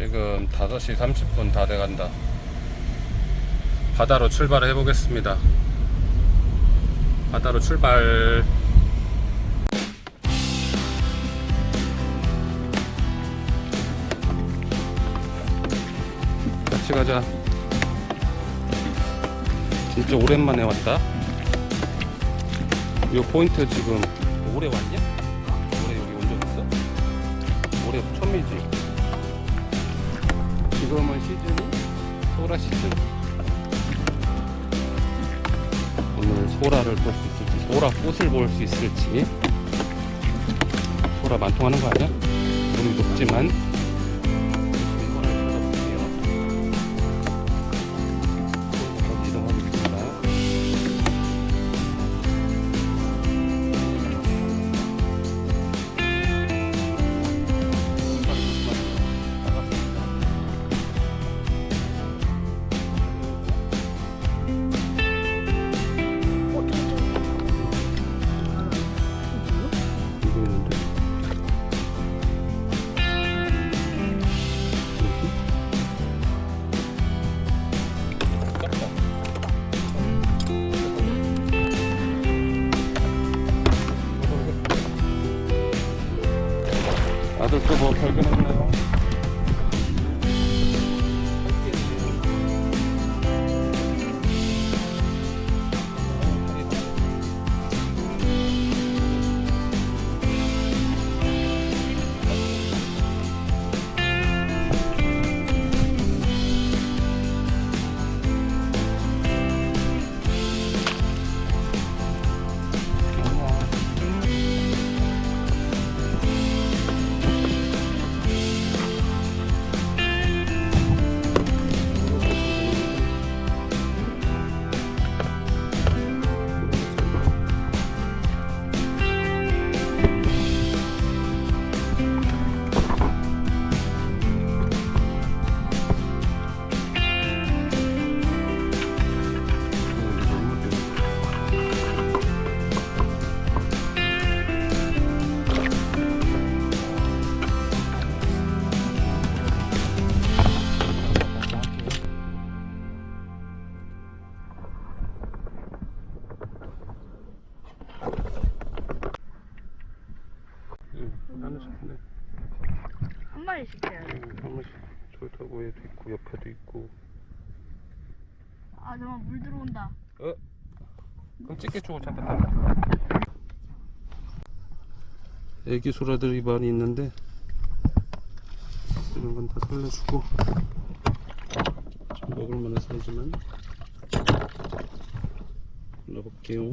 지금 5시 30분 다 돼간다. 바다로 출발을 해보겠습니다. 바다로 출발. 같이 가자. 진짜 오랜만에 왔다. 이 포인트 지금 올해 왔냐? 올해 여기 온 적 있어? 올해 처음이지. 지금은 시즌이 소라 시즌. 오늘 소라를 볼 수 있을지, 소라 꽃을 볼 수 있을지. 소라 만통하는 거 아니야? 좀 높지만. 한 마리씩 해야 돼. 응, 한 번씩 졸타고에도 있고 옆에도 있고. 아 잠깐 물 들어온다. 어? 그럼 찍게 주고 잠깐 타. 애기 소라들이 많이 있는데 이런 건 다 살려주고 좀 먹을 만한 사이즈만 넣어볼게요.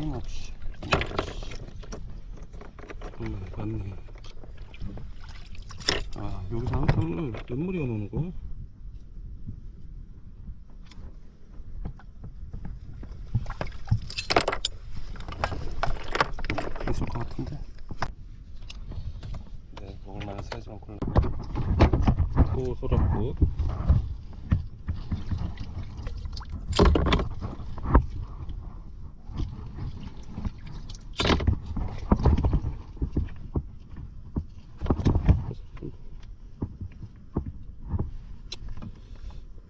어김없이 정말 많네. 아 여기서 항상 눈물이 오는 거? 있을 것 같은데. 네, 먹을 만한 사이즈만 골라. 또 소라국.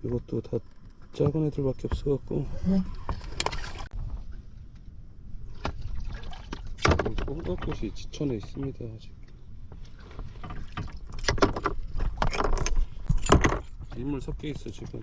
이것도 다 작은 애들밖에 없어갖고. 꽃꽃이 지천에 있습니다 아직. 인물 섞여 있어 지금.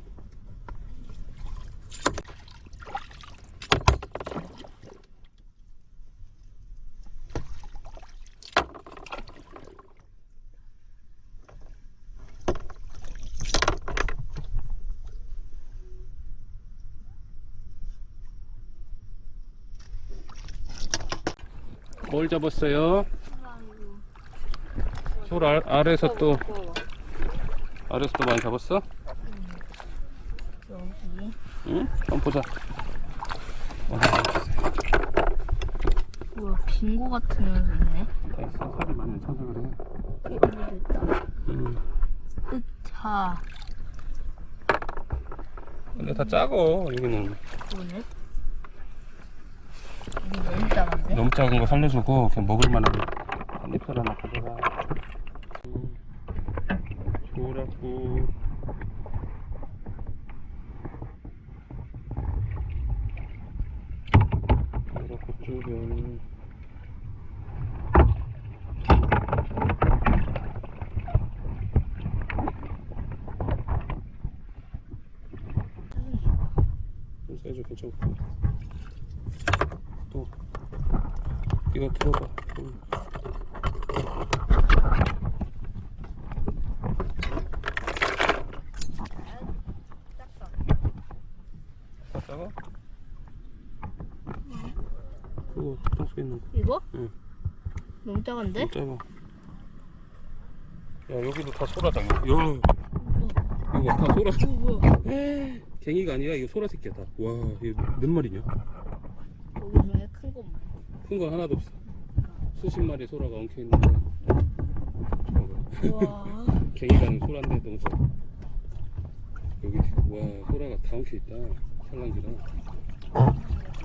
뭘 잡았어요? 솔 아, 아래에서 또 아래에서 또 많이 잡았어? 여기 응? 한번 보자. 와, 다 우와 빙고 같은 녀석 있네. 있어. 살이 많이 차서 그래. 여기도 있다. 응. 으차 근데 다 작어 여기는. 뭐네? 너무 작은 거 살려주고 그냥 먹을 만한 한입살 하나 가져가. 음, 좋았고. 좋았고 쪽은 좀 사이즈 괜찮고 또 이거 들어봐 음. 다 작아? 그거 평소에 있는 거 이거? 응. 너무 작은데? 좀 작아 야 여기도 다 소라다 이거 야 이거 다 소라 어, 뭐야? 갱이가 아니라 이거 소라 새끼야 다와 이거 몇 마리냐. 큰거 하나도 없어. 수십 마리 소라가 엉켜 있는데 우와. 갱이가는 소라인데 너무 작아 여기 와 소라가 다 엉켜 있다. 산란기랑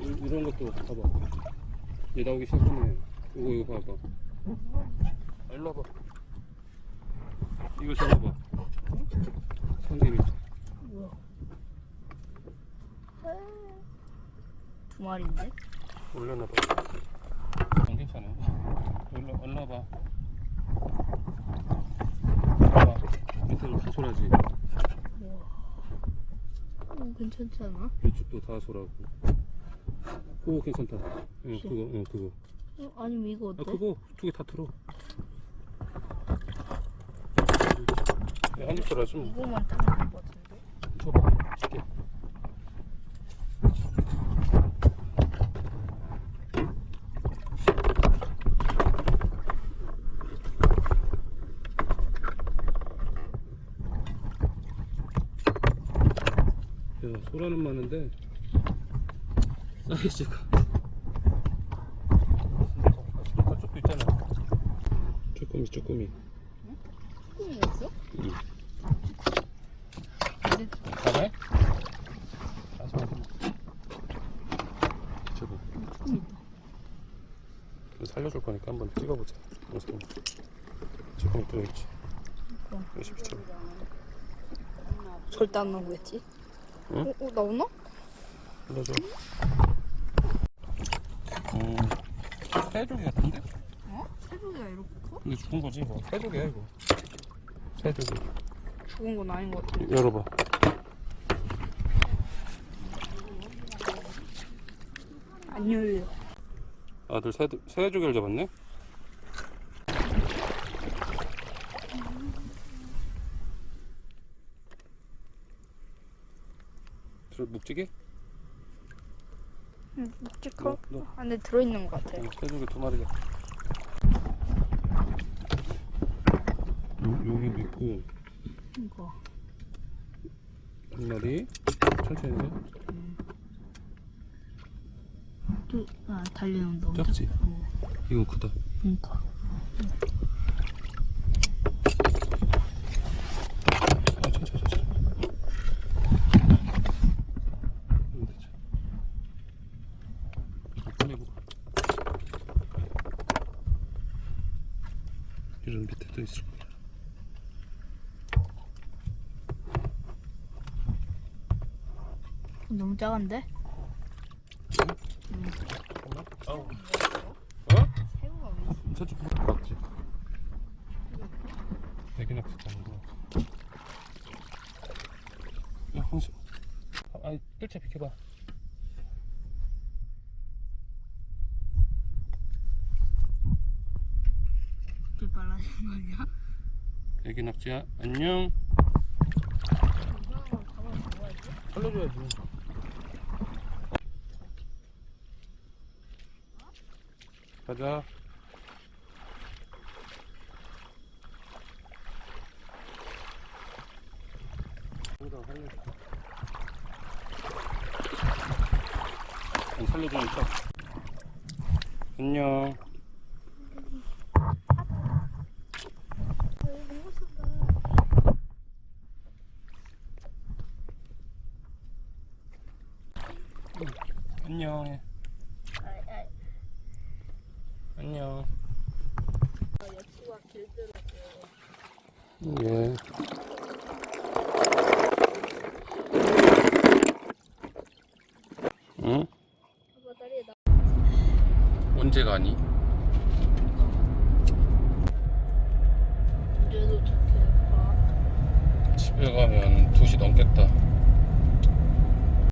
이- 이런 것도 봐봐. 얘 나오기 시작하네. 이거 이거 봐봐. 아, 일로 와봐. 이거 잡아봐. 뭐야? 두 마리인데? 올려놔봐 일로 일로 와봐 봐봐 밑에는 다 소라지 우와. 어, 괜찮지 않아? 이쪽도 다 소라고 오 괜찮다 응? 그거 응 그거 어, 아니면 이거 아 어때? 그거 두 개다 들어 야, 한입 뭐 이거만 따면 될것 같은데? 줘봐 줄게 야 소라는 많은데 사이즈가 진짜 저쪽도 있잖아 쪼꼬미 쪼꼬미 꿈이었어? 응. 근데 가봐요? 가서 저거 꿈이다. 이거 살려줄 거니까 한번 찍어보자 영상 들어있지 그럼. 열심히 찍어 절대 안 나오겠지? 응? 어, 어, 나오나? 불러줘 음 새조개 같은데? 어? 새조개가 이렇게 커? 이게 죽은 거지 뭐 새조개야 이거 새조개 죽은 건 아닌 것 같아. 열어봐 안 열려. 아들 새, 새조개를 잡았네 들어 묵직해? 응, 묵직하. 너, 너. 안에 들어있는 것 같아. 어, 새조개 두 마리가 요, 여기도 있고 이거. 한 마리 천천히 해 또, 아, 달리는 거. 작지? 어, 이건 크다 그니까. 아 천천히 천천히 이거 되지 이거 꺼내고 이런 밑에 또 있을 거야 너무 작은데? 잠깐만 아우 어? 새우가 왜 있어? 저쪽 맞지? 애기 낚시 가는 거. 야, 황수. 아, 뜰채 비켜봐. 애기 낙지야, 안녕. 살려줘야지. 가자. 여기다 살려줘. 안 살려주는 척. 안녕. 안녕. 아, 아, 안녕. 여치가 길들었어요. 예. 응?